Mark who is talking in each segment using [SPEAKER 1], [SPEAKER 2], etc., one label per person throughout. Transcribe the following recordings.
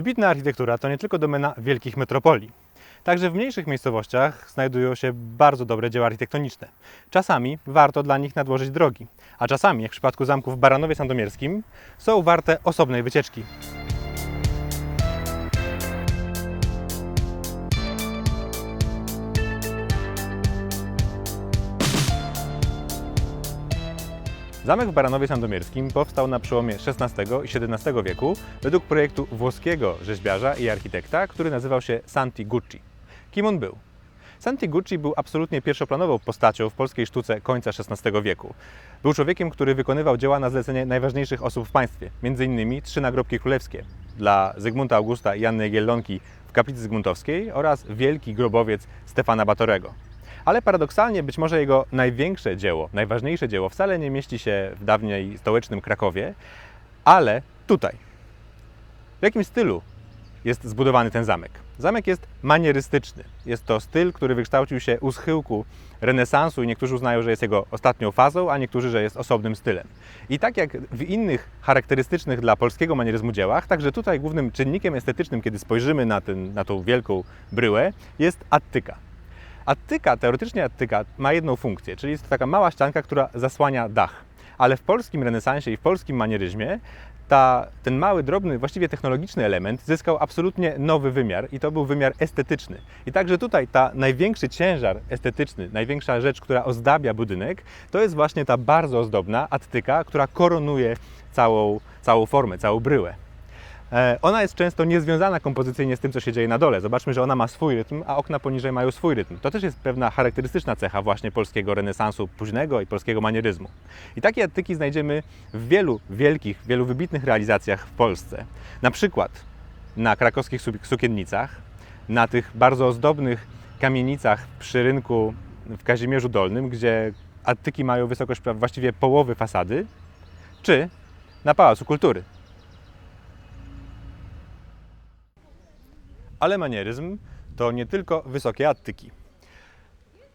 [SPEAKER 1] Wybitna architektura to nie tylko domena wielkich metropolii. Także w mniejszych miejscowościach znajdują się bardzo dobre dzieła architektoniczne. Czasami warto dla nich nadłożyć drogi, a czasami, jak w przypadku zamku w Baranowie Sandomierskim, są warte osobnej wycieczki. Zamek w Baranowie Sandomierskim powstał na przełomie XVI i XVII wieku według projektu włoskiego rzeźbiarza i architekta, który nazywał się Santi Gucci. Kim on był? Santi Gucci był absolutnie pierwszoplanową postacią w polskiej sztuce końca XVI wieku. Był człowiekiem, który wykonywał dzieła na zlecenie najważniejszych osób w państwie, m.in. trzy nagrobki królewskie dla Zygmunta Augusta i Janny Jagiellonki w kaplicy zygmuntowskiej oraz wielki grobowiec Stefana Batorego. Ale paradoksalnie być może jego największe dzieło, najważniejsze dzieło wcale nie mieści się w dawniej stołecznym Krakowie, ale tutaj. W jakim stylu jest zbudowany ten zamek? Zamek jest manierystyczny. Jest to styl, który wykształcił się u schyłku renesansu i niektórzy uznają, że jest jego ostatnią fazą, a niektórzy, że jest osobnym stylem. I tak jak w innych charakterystycznych dla polskiego manieryzmu dziełach, także tutaj głównym czynnikiem estetycznym, kiedy spojrzymy na, ten, na tą wielką bryłę, jest attyka. Attyka, teoretycznie attyka ma jedną funkcję, czyli jest to taka mała ścianka, która zasłania dach. Ale w polskim renesansie i w polskim manieryzmie ta, ten mały, drobny, właściwie technologiczny element zyskał absolutnie nowy wymiar i to był wymiar estetyczny. I także tutaj ta największy ciężar estetyczny, największa rzecz, która ozdabia budynek, to jest właśnie ta bardzo ozdobna attyka, która koronuje całą, całą formę, całą bryłę. E, Ona jest często niezwiązana kompozycyjnie z tym, co się dzieje na dole. Zobaczmy, że ona ma swój rytm, a okna poniżej mają swój rytm. To też jest pewna charakterystyczna cecha właśnie polskiego renesansu późnego i polskiego manieryzmu. I takie attyki znajdziemy w wielu wielkich, wielu wybitnych realizacjach w Polsce. Na przykład na krakowskich suk- sukiennicach, na tych bardzo ozdobnych kamienicach przy rynku w Kazimierzu Dolnym, gdzie attyki mają wysokość właściwie połowy fasady, czy na Pałacu Kultury. Ale manieryzm to nie tylko wysokie attyki.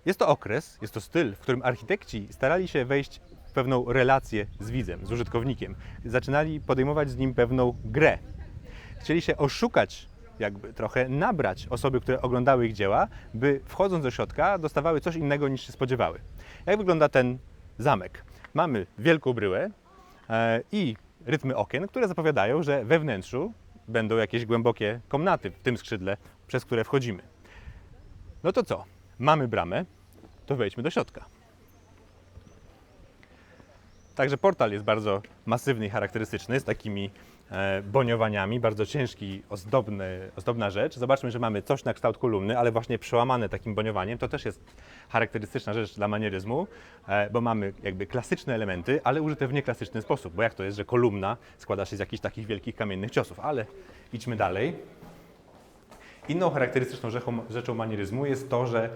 [SPEAKER 1] Jest to okres, jest to styl, w którym architekci starali się wejść w pewną relację z widzem, z użytkownikiem. Zaczynali podejmować z nim pewną grę. Chcieli się oszukać, jakby trochę nabrać osoby, które oglądały ich dzieła, by wchodząc do środka dostawały coś innego niż się spodziewały. Jak wygląda ten zamek? Mamy wielką bryłę e, i rytmy okien, które zapowiadają, że we wnętrzu będą jakieś głębokie komnaty w tym skrzydle, przez które wchodzimy. No to co? Mamy bramę, to wejdźmy do środka. Także portal jest bardzo masywny i charakterystyczny, z takimi boniowaniami, bardzo ciężki, ozdobny, ozdobna rzecz. Zobaczmy, że mamy coś na kształt kolumny, ale właśnie przełamane takim boniowaniem. To też jest charakterystyczna rzecz dla manieryzmu, e, bo mamy jakby klasyczne elementy, ale użyte w nieklasyczny sposób. Bo jak to jest, że kolumna składa się z jakichś takich wielkich kamiennych ciosów? Ale idźmy dalej. Inną charakterystyczną rzeczą, rzeczą manieryzmu jest to, że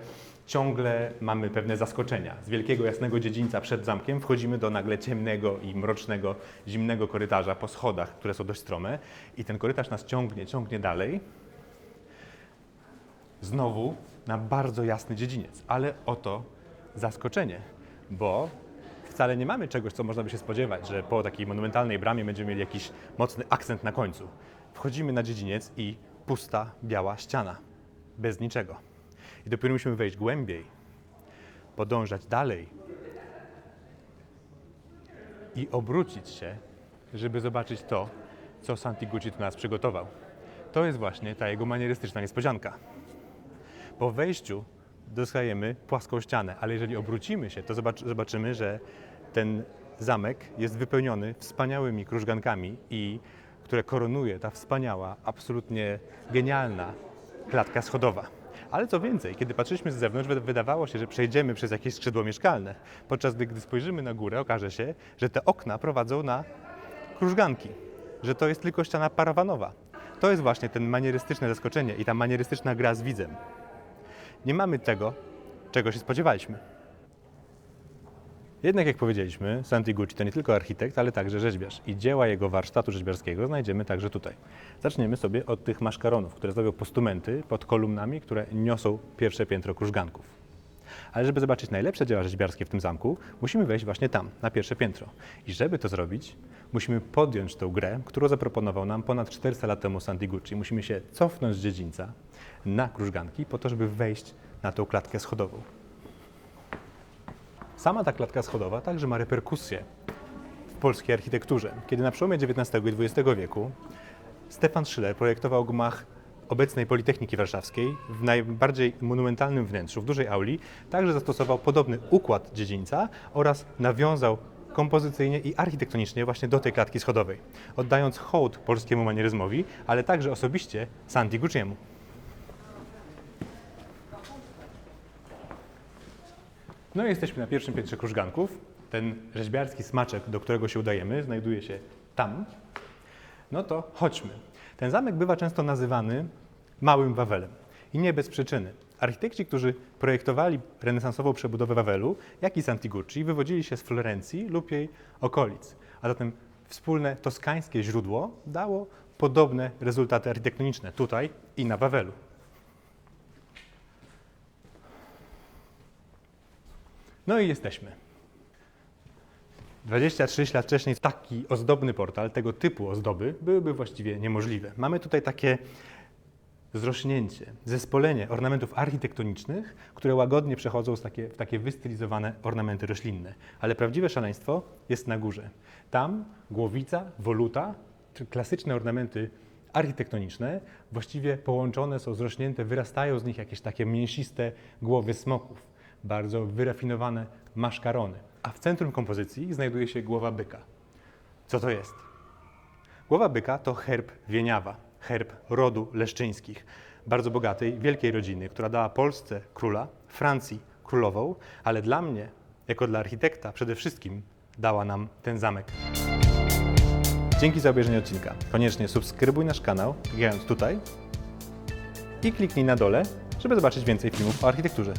[SPEAKER 1] ciągle mamy pewne zaskoczenia. Z wielkiego, jasnego dziedzińca przed zamkiem wchodzimy do nagle ciemnego i mrocznego, zimnego korytarza po schodach, które są dość strome i ten korytarz nas ciągnie, ciągnie dalej. Znowu na bardzo jasny dziedziniec, ale oto zaskoczenie, bo wcale nie mamy czegoś, co można by się spodziewać, że po takiej monumentalnej bramie będziemy mieli jakiś mocny akcent na końcu. Wchodzimy na dziedziniec i pusta, biała ściana. Bez niczego. I dopiero musimy wejść głębiej, podążać dalej i obrócić się, żeby zobaczyć to, co Santi Gucci tu nas przygotował. To jest właśnie ta jego manierystyczna niespodzianka. Po wejściu dostajemy płaską ścianę, ale jeżeli obrócimy się, to zobacz, zobaczymy, że ten zamek jest wypełniony wspaniałymi krużgankami i które koronuje ta wspaniała, absolutnie genialna klatka schodowa. Ale co więcej, kiedy patrzyliśmy z zewnątrz, wy- wydawało się, że przejdziemy przez jakieś skrzydło mieszkalne, podczas gdy, gdy spojrzymy na górę, okaże się, że te okna prowadzą na krużganki, że to jest tylko ściana parawanowa. To jest właśnie ten manierystyczne zaskoczenie i ta manierystyczna gra z widzem. Nie mamy tego, czego się spodziewaliśmy. Jednak jak powiedzieliśmy, Santi Gucci to nie tylko architekt, ale także rzeźbiarz i dzieła jego warsztatu rzeźbiarskiego znajdziemy także tutaj. Zaczniemy sobie od tych maszkaronów, które zrobią postumenty pod kolumnami, które niosą pierwsze piętro krużganków. Ale żeby zobaczyć najlepsze dzieła rzeźbiarskie w tym zamku, musimy wejść właśnie tam, na pierwsze piętro. I żeby to zrobić, Musimy podjąć tę grę, którą zaproponował nam ponad 400 lat temu Santi Gucci. Musimy się cofnąć z dziedzińca na krużganki po to, żeby wejść na tą klatkę schodową. Sama ta klatka schodowa także ma reperkusje w polskiej architekturze. Kiedy na przełomie XIX i XX wieku Stefan Schiller projektował gmach obecnej Politechniki Warszawskiej w najbardziej monumentalnym wnętrzu, w dużej auli, także zastosował podobny układ dziedzińca oraz nawiązał kompozycyjnie i architektonicznie właśnie do tej klatki schodowej, oddając hołd polskiemu manieryzmowi, ale także osobiście Santi Gucciemu. No i jesteśmy na pierwszym piętrze Krużganków. Ten rzeźbiarski smaczek, do którego się udajemy, znajduje się tam. No to chodźmy. Ten zamek bywa często nazywany Małym Wawelem. I nie bez przyczyny. Architekci, którzy projektowali renesansową przebudowę Wawelu, jak i Santi Gucci, wywodzili się z Florencji lub jej okolic. A zatem wspólne toskańskie źródło dało podobne rezultaty architektoniczne tutaj i na Wawelu. No i jesteśmy. 23 lat wcześniej taki ozdobny portal, tego typu ozdoby, byłyby właściwie niemożliwe. Mamy tutaj takie zrośnięcie, zespolenie ornamentów architektonicznych, które łagodnie przechodzą z takie, w takie wystylizowane ornamenty roślinne. Ale prawdziwe szaleństwo jest na górze. Tam głowica, woluta, klasyczne ornamenty architektoniczne właściwie połączone są, zrośnięte, wyrastają z nich jakieś takie mięsiste głowy smoków, bardzo wyrafinowane maszkarony. A w centrum kompozycji znajduje się głowa byka. Co to jest? Głowa byka to herb Wieniawa, herb rodu Leszczyńskich, bardzo bogatej, wielkiej rodziny, która dała Polsce króla, Francji królową, ale dla mnie, jako dla architekta, przede wszystkim dała nam ten zamek. Dzięki za obejrzenie odcinka. Koniecznie subskrybuj nasz kanał, klikając tutaj i kliknij na dole, żeby zobaczyć więcej filmów o architekturze.